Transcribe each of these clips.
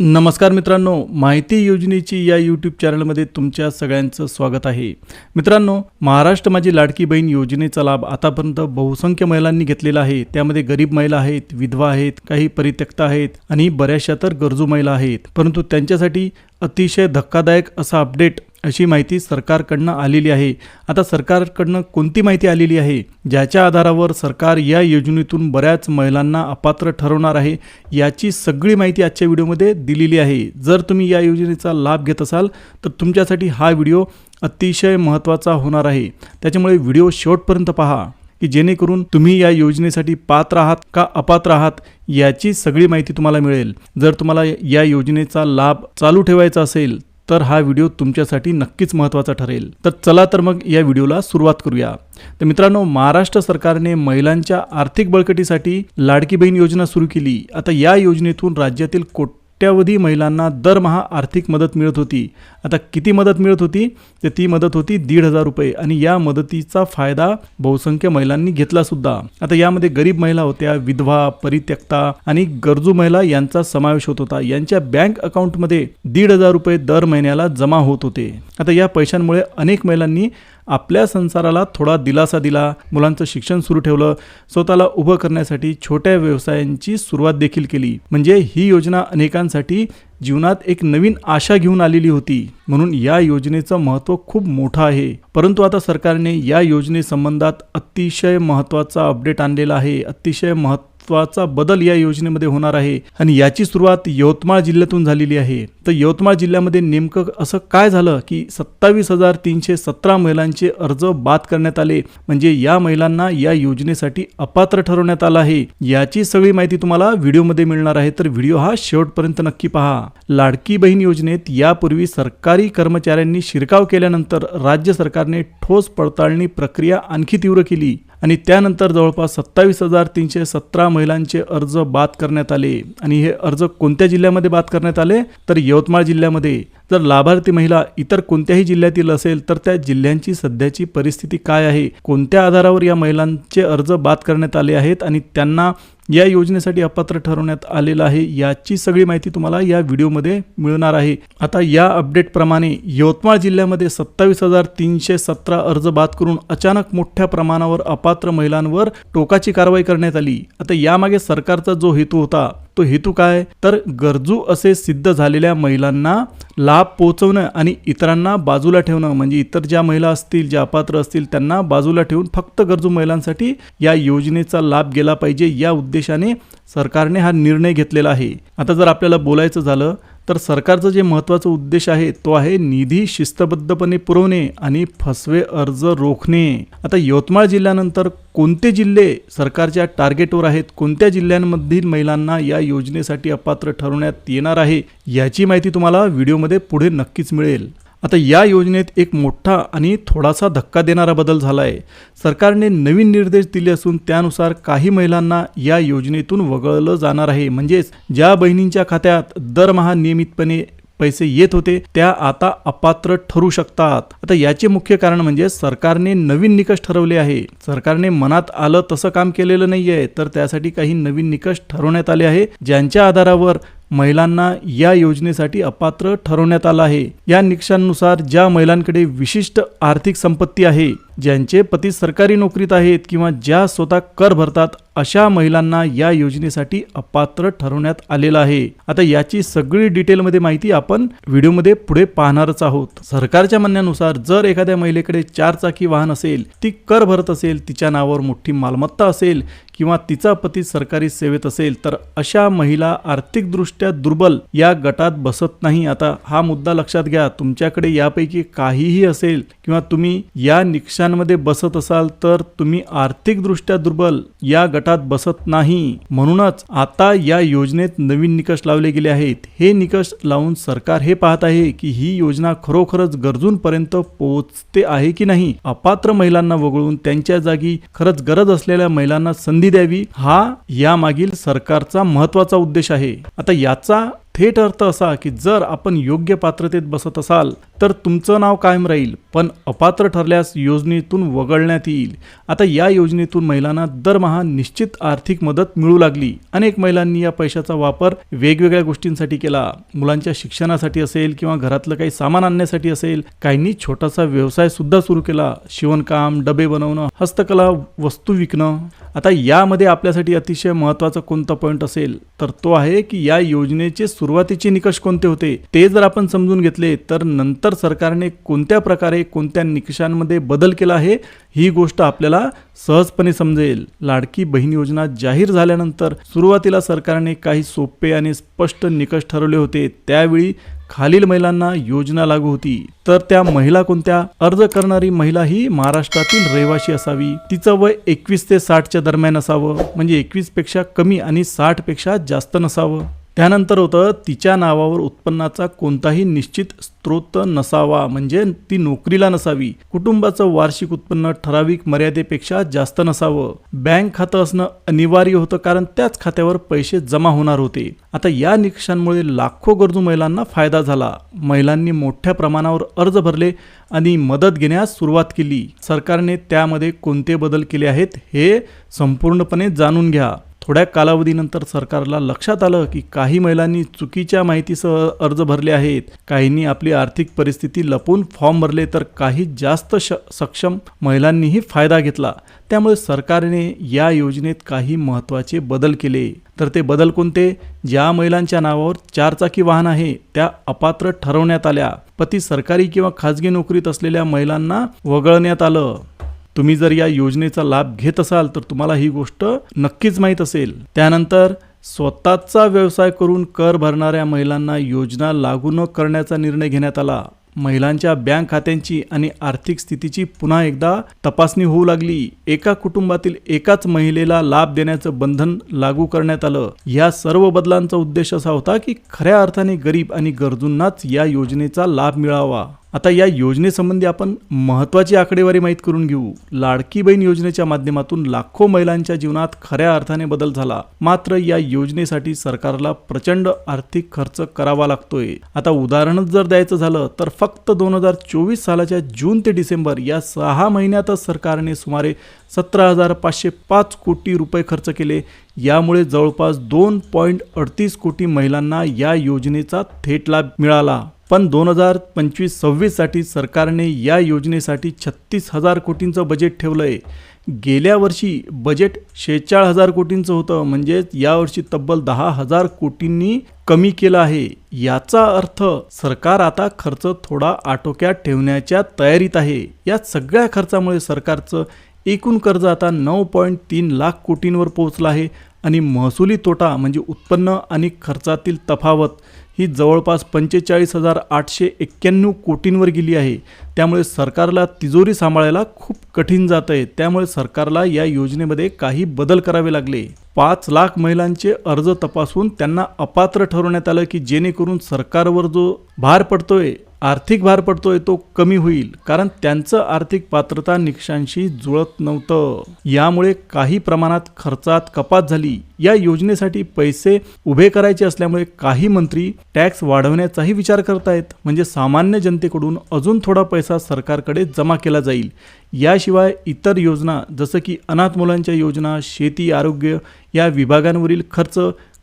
नमस्कार मित्रांनो माहिती योजनेची या यूट्यूब चॅनलमध्ये तुमच्या सगळ्यांचं स्वागत आहे. मित्रांनो महाराष्ट्र माझी लाडकी बहीण योजनेचा लाभ आतापर्यंत बहुसंख्य महिलांनी घेतलेला आहे. त्यामध्ये गरीब महिला आहेत विधवा आहेत काही परित्यक्त आहेत आणि बऱ्याचशा तर गरजू महिला आहेत. परंतु त्यांच्यासाठी अतिशय धक्कादायक असा अपडेट अशी माहिती सरकारकडनं आलेली आहे. आता सरकारकडनं कोणती माहिती आलेली आहे? ज्याच्या आधारावर सरकार या योजनेतून बऱ्याच महिलांना अपात्र ठरवणार आहे याची सगळी माहिती आजच्या व्हिडिओमध्ये दिलेली आहे. जर तुम्ही या योजनेचा लाभ घेत असाल तर तुमच्यासाठी हा व्हिडिओ अतिशय महत्त्वाचा होणार आहे. त्याच्यामुळे व्हिडिओ शेवटपर्यंत पहा. की जेणेकरून तुम्ही या योजनेसाठी पात्र आहात का अपात्र आहात याची सगळी माहिती तुम्हाला मिळेल. जर तुम्हाला या योजनेचा लाभ चालू ठेवायचा असेल तर हा व्हिडिओ तुमच्यासाठी नक्कीच महत्त्वाचा ठरेल. तर चला तर मग या व्हिडिओला सुरुवात करूया. तर मित्रांनो महाराष्ट्र सरकारने महिलांच्या आर्थिक बळकटीसाठी लाडकी बहीण योजना सुरू केली. आता या योजनेतून राज्यातील कोट कोट्यावधी महिलांना दरमहा आर्थिक मदत मिळत होती. आता किती मदत मिळत होती? तर ती मदत होती दीड हजार रुपये. आणि या मदतीचा फायदा बहुसंख्य महिलांनी घेतला सुद्धा. आता यामध्ये गरीब महिला होत्या विधवा परित्यक्ता आणि गरजू महिला यांचा समावेश होत होता. यांच्या बँक अकाउंटमध्ये दीड हजार रुपये दर महिन्याला जमा होत होते. आता या पैशांमुळे अनेक महिलांनी आपल्या संसाराला थोडा दिलासा दिला. मुलांचं शिक्षण सुरू ठेवलं. स्वतःला उभं करण्यासाठी छोट्या व्यवसायांची सुरुवात देखील केली. म्हणजे ही योजना अनेकांसाठी जीवनात एक नवीन आशा घेऊन आलेली होती. म्हणून या योजनेचं महत्त्व खूप मोठं आहे. परंतु आता सरकारने या योजनेसंबंधात अतिशय महत्त्वाचा अपडेट आणलेला आहे. अतिशय महत्त्व महत्त्वाचा बदल या योजनेमध्ये होणार आहे आणि याची सुरुवात यवतमाळ जिल्ह्यातून झालेली आहे. तर यवतमाळ जिल्ह्यामध्ये नेमकं असं काय झालं की सत्तावीस हजार तीनशे सतरा महिलांचे अर्ज बाद करण्यात आले? म्हणजे या महिलांना या योजनेसाठी अपात्र ठरवण्यात आलं आहे. याची सगळी माहिती तुम्हाला व्हिडिओमध्ये मिळणार आहे. तर व्हिडिओ हा शेवटपर्यंत नक्की पहा. लाडकी बहीण योजनेत यापूर्वी सरकारी कर्मचाऱ्यांनी शिरकाव केल्यानंतर राज्य सरकारने ठोस पडताळणी प्रक्रिया आणखी तीव्र केली. आणि त्यानंतर जवळपास सत्तावीस हजार तीनशे सतरा महिलांचे अर्ज बाद करण्यात आले. आणि हे अर्ज कोणत्या जिल्ह्यामध्ये बाद करण्यात आले? तर यवतमाळ जिल्ह्यामध्ये. जर लाभार्थी महिला इतर कोणत्याही जिल्ह्यातील असेल तर त्या जिल्ह्यांची सध्याची परिस्थिती काय आहे? कोणत्या आधारावर या महिलांचे अर्ज बाद करण्यात आले आहेत आणि त्यांना या योजनेसाठी अपात्र ठरवण्यात आलेलं आहे याची सगळी माहिती तुम्हाला या व्हिडिओमध्ये मिळणार आहे. आता या अपडेटप्रमाणे यवतमाळ जिल्ह्यामध्ये सत्तावीस हजार तीनशे सतरा अर्ज बाद करून अचानक मोठ्या प्रमाणावर अपात्र महिलांवर टोकाची कारवाई करण्यात आली. आता यामागे सरकारचा जो हेतू होता तो हेतू काय? तर गरजू असे सिद्ध झालेल्या महिलांना लाभ पोहोचवणं आणि इतरांना बाजूला ठेवणं म्हणजे इतर ज्या महिला असतील ज्या अपात्र असतील त्यांना बाजूला ठेवून फक्त गरजू महिलांसाठी या योजनेचा लाभ गेला पाहिजे या उद्देशाने सरकारने हा निर्णय घेतलेला आहे. आता जर आपल्याला बोलायचं झालं तर सरकारचं जे महत्त्वाचं उद्देश आहे तो आहे निधी शिस्तबद्धपणे पुरवणे आणि फसवे अर्ज रोखणे. आता यवतमाळ जिल्ह्यानंतर कोणते जिल्हे सरकारच्या टार्गेटवर आहेत कोणत्या जिल्ह्यांमधील महिलांना या योजनेसाठी अपात्र ठरवण्यात येणार आहे याची माहिती तुम्हाला व्हिडिओमध्ये पुढे नक्कीच मिळेल. आता या योजनेत एक मोठा आणि थोडासा धक्का देणारा बदल झाला आहे सरकारने नवीन निर्देश दिले असून त्यानुसार काही महिलांना या योजनेतून वगळलं जाणार आहे. म्हणजेच ज्या बहिणींच्या खात्यात दरमहा नियमितपणे पैसे येत होते त्या आता अपात्र ठरू शकतात. आता याचे मुख्य कारण म्हणजे सरकारने नवीन निकष ठरवले आहे. सरकारने मनात आलं तसं काम केलेलं नाहीये तर त्यासाठी काही नवीन निकष ठरवण्यात आले आहे ज्यांच्या आधारावर महिलांना या योजनेसाठी अपात्र ठरवण्यात आलं आहे. या निकषांनुसार ज्या महिलांकडे विशिष्ट आर्थिक संपत्ती आहे ज्यांचे पती सरकारी नोकरीत आहेत किंवा ज्या स्वतः कर भरतात अशा महिलांना या योजनेसाठी अपात्र ठरवण्यात आलेलं आहे. आता याची सगळी डिटेलमध्ये माहिती आपण व्हिडिओमध्ये पुढे पाहणारच आहोत. सरकारच्या म्हणण्यानुसार जर एखाद्या महिलेकडे चार चाकी वाहन असेल ती कर भरत असेल तिच्या नावावर मोठी मालमत्ता असेल किंवा तिचा पती सरकारी सेवेत असेल तर अशा महिला आर्थिकदृष्ट्या दुर्बल या गटात बसत नाही. आता हा मुद्दा लक्षात घ्या. तुमच्याकडे यापैकी काहीही असेल किंवा तुम्ही या निकषांमध्ये बसत असाल तर तुम्ही आर्थिकदृष्ट्या दुर्बल या गटात बसत नाही. म्हणूनच आता या योजनेत नवीन निकष लावले गेले आहेत. हे निकष लावून सरकार हे पाहत आहे की ही योजना खरोखरच गरजूंपर्यंत पोहोचते आहे की नाही? अपात्र महिलांना वगळून त्यांच्या जागी खरंच गरज असलेल्या महिलांना संधी द्यावी? हा यामागील सरकारचा महत्त्वाचा उद्देश आहे. आता याचा थेट अर्थ असा की जर आपण योग्य पात्रतेत बसत असाल तर तुमचं नाव कायम राहील पण अपात्र ठरल्यास योजनेतून वगळण्यात येईल. आता या योजनेतून महिलांना दरमहा निश्चित आर्थिक मदत मिळू लागली. अनेक महिलांनी या पैशाचा वापर वेगवेगळ्या गोष्टींसाठी केला. मुलांच्या शिक्षणासाठी असेल किंवा घरातलं काही सामान आणण्यासाठी असेल काहींनी छोटासा व्यवसाय सुद्धा सुरू केला. शिवणकाम डबे बनवणं हस्तकला वस्तू विकणं. आता यामध्ये आपल्यासाठी अतिशय महत्त्वाचा कोणता पॉईंट असेल तर तो आहे की या योजनेचे सुरुवातीचे निकष कोणते होते ते जर आपण समजून घेतले तर नंतर सरकारने कोणत्या प्रकारे कोणत्या निकषांमध्ये बदल केला आहे ही गोष्ट आपल्याला सहजपणे समजेल. लाडकी बहीण योजना जाहीर झाल्यानंतर सुरुवातीला सरकारने काही सोपे आणि स्पष्ट निकष ठरवले होते. त्यावेळी खालील महिलांना योजना लागू होती. तर त्या महिला कोणत्या? अर्ज करणारी महिला ही महाराष्ट्रातील रहिवासी असावी. तिचं वय एकवीस ते साठच्या दरम्यान असावं. म्हणजे एकवीसपेक्षा कमी आणि साठपेक्षा जास्त नसावं. त्यानंतर होतं तिच्या नावावर उत्पन्नाचा कोणताही निश्चित स्रोत नसावा म्हणजे ती नोकरीला नसावी. कुटुंबाचं वार्षिक उत्पन्न ठराविक मर्यादेपेक्षा जास्त नसावं. बँक खातं असणं अनिवार्य होतं कारण त्याच खात्यावर पैसे जमा होणार होते. आता या निकषांमुळे लाखो गरजू महिलांना फायदा झाला. महिलांनी मोठ्या प्रमाणावर अर्ज भरले आणि मदत घेण्यास सुरुवात केली. सरकारने त्यामध्ये कोणते बदल केले आहेत हे संपूर्णपणे जाणून घ्या. थोड्या कालावधीनंतर सरकारला लक्षात आलं की काही महिलांनी चुकीच्या माहितीसह अर्ज भरले आहेत. काहींनी आपली आर्थिक परिस्थिती लपवून फॉर्म भरले तर काही जास्त श सक्षम महिलांनीही फायदा घेतला. त्यामुळे सरकारने या योजनेत काही महत्त्वाचे बदल केले. तर ते बदल कोणते? ज्या महिलांच्या नावावर चारचाकी वाहन आहे त्या अपात्र ठरवण्यात आल्या. पती सरकारी किंवा खाजगी नोकरीत असलेल्या महिलांना वगळण्यात आलं. तुम्ही जर या योजनेचा लाभ घेत असाल तर तुम्हाला ही गोष्ट नक्कीच माहीत असेल. त्यानंतर स्वतःचा व्यवसाय करून कर भरणाऱ्या महिलांना योजना लागू न करण्याचा निर्णय घेण्यात आला. महिलांच्या बँक खात्यांची आणि आर्थिक स्थितीची पुन्हा एकदा तपासणी होऊ लागली. एका कुटुंबातील एकाच महिलेला लाभ देण्याचं बंधन लागू करण्यात आलं. या सर्व बदलांचा उद्देश असा होता की खऱ्या अर्थाने गरीब आणि गरजूंनाच या योजनेचा लाभ मिळावा. आता या योजनेसंबंधी आपण महत्त्वाची आकडेवारी माहीत करून घेऊ. लाडकी बहीण योजनेच्या माध्यमातून लाखो महिलांच्या जीवनात खऱ्या अर्थाने बदल झाला. मात्र या योजनेसाठी सरकारला प्रचंड आर्थिक खर्च करावा लागतोय. आता उदाहरणच जर द्यायचं झालं तर फक्त दोन हजार चोवीस सालाच्या जून ते डिसेंबर या सहा महिन्यातच सरकारने सुमारे सतरा हजार पाचशे पाच कोटी रुपये खर्च केले. यामुळे जवळपास दोन पॉईंट अडतीस कोटी महिलांना या योजनेचा थेट लाभ मिळाला. पण दोन हजार पंचवीस सव्वीससाठी सरकारने या योजनेसाठी छत्तीस हजार कोटींचं बजेट ठेवलं आहे गेल्या वर्षी बजेट शेहेचाळ हजार कोटींचं होतं. म्हणजेच यावर्षी तब्बल दहा हजार कोटींनी कमी केलं आहे. याचा अर्थ सरकार आता खर्च थोडा आटोक्यात ठेवण्याच्या तयारीत आहे. या सगळ्या खर्चामुळे सरकारचं एकूण कर्ज आता नऊ पॉईंट तीन लाख कोटींवर पोहोचलं आहे. आणि महसुली तोटा म्हणजे उत्पन्न आणि खर्चातील तफावत ही जवळपास पंचेचाळीस हजार आठशे एक्क्याण्णव कोटींवर गेली आहे. त्यामुळे सरकारला तिजोरी सांभाळायला खूप कठीण जात आहे. त्यामुळे सरकारला या योजनेमध्ये काही बदल करावे लागले. पाच लाख महिलांचे अर्ज तपासून त्यांना अपात्र ठरवण्यात आलं की जेणेकरून सरकारवर जो भार पडतोय आर्थिक भार पडतोय तो कमी होईल. कारण त्यांचं आर्थिक पात्रता निकषांशी जुळत नव्हतं. यामुळे काही प्रमाणात खर्चात कपात झाली. या योजनेसाठी पैसे उभे करायचे असल्यामुळे काही मंत्री टॅक्स वाढवण्याचाही विचार करतायत. म्हणजे सामान्य जनतेकडून अजून थोडा पैसा सरकारकडे जमा केला जाईल. याशिवाय इतर योजना जसं की अनाथ मुलांच्या योजना शेती आरोग्य या विभागांवरील खर्च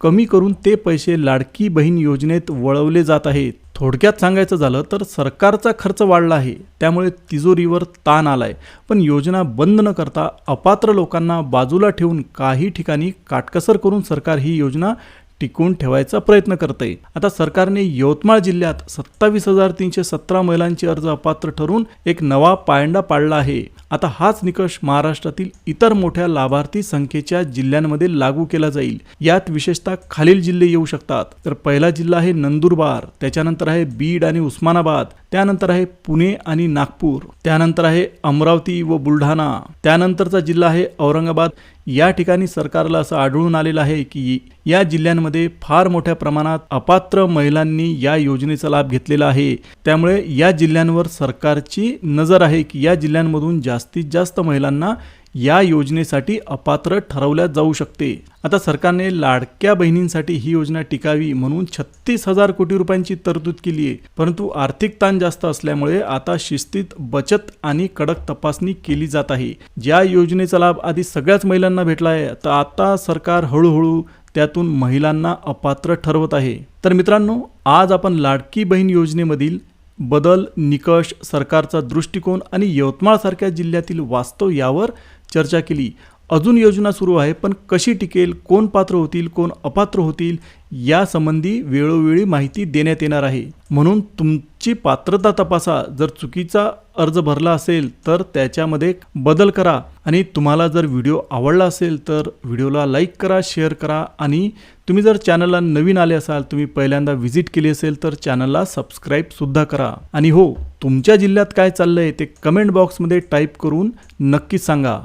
कमी करून ते पैसे लाडकी बहीण योजनेत वळवले जात आहेत. थोडक्यात सांगायचं झालं तर सरकारचा खर्च वाढला आहे. त्यामुळे तिजोरीवर ताण आलाय. पण योजना बंद न करता अपात्र लोकांना बाजूला ठेवून काही ठिकाणी काटकसर करून सरकार ही योजना टिकवून ठेवायचा प्रयत्न करते आता सरकारने यवतमाळ जिल्ह्यात सत्तावीस हजार तीनशे सतरा महिलांचे अर्ज अपात्र ठरून एक नवा पायंडा पाडला आहे. आता हाच निकष महाराष्ट्रातील इतर मोठ्या लाभार्थी संख्येच्या जिल्ह्यांमध्ये लागू केला जाईल. यात विशेषतः खालील जिल्हे येऊ शकतात. तर पहिला जिल्हा आहे नंदुरबार त्याच्यानंतर आहे बीड आणि उस्मानाबाद त्यानंतर आहे पुणे आणि नागपूर त्यानंतर आहे अमरावती व बुलढाणा त्यानंतरचा जिल्हा आहे औरंगाबाद या ठिकाणी सरकारला असं आढळून आलेलं आहे की या जिल्ह्यांमध्ये फार मोठ्या प्रमाणात अपात्र महिलांनी या योजनेचा लाभ घेतलेला आहे. त्यामुळे या जिल्ह्यांवर सरकारची नजर आहे की या जिल्ह्यांमधून जास्तीत जास्त महिलांना या योजनेसाठी अपात्र ठरवल्या जाऊ शकते. आता सरकारने लाडक्या बहिणींसाठी ही योजना टिकावी म्हणून छत्तीस हजार कोटी रुपयांची तरतूद केली आहे. परंतु आर्थिक ताण जास्त असल्यामुळे आता शिस्तीत बचत आणि कडक तपासणी केली जात आहे. ज्या योजनेचा लाभ आधी सगळ्याच महिलांना भेटला आहे तर आता सरकार हळूहळू त्यातून महिलांना अपात्र ठरवत आहे. तर मित्रांनो आज आपण लाडकी बहीण योजनेमधील बदल निकष सरकारचा दृष्टिकोन आणि यवतमाळसारख्या जिल्ह्यातील वास्तव यावर चर्चा केली. अजून योजना सुरू आहे पण कशी टिकेल कोण पात्र होतील कोण अपात्र होतील यासंबंधी वेळोवेळी माहिती देण्यात येणार आहे. म्हणून तुमची पात्रता तपासा. जर चुकीचा अर्ज भरला असेल तर त्याच्यामध्ये बदल करा. आणि तुम्हाला जर व्हिडिओ आवडला असेल तर व्हिडिओला लाईक करा शेअर करा. आणि तुम्ही जर चॅनलला नवीन आले असाल तुम्ही पहिल्यांदा व्हिजिट केली असेल तर चॅनलला सबस्क्राईबसुद्धा करा. आणि हो तुमच्या जिल्ह्यात काय चाललं आहे ते कमेंट बॉक्समध्ये टाईप करून नक्कीच सांगा.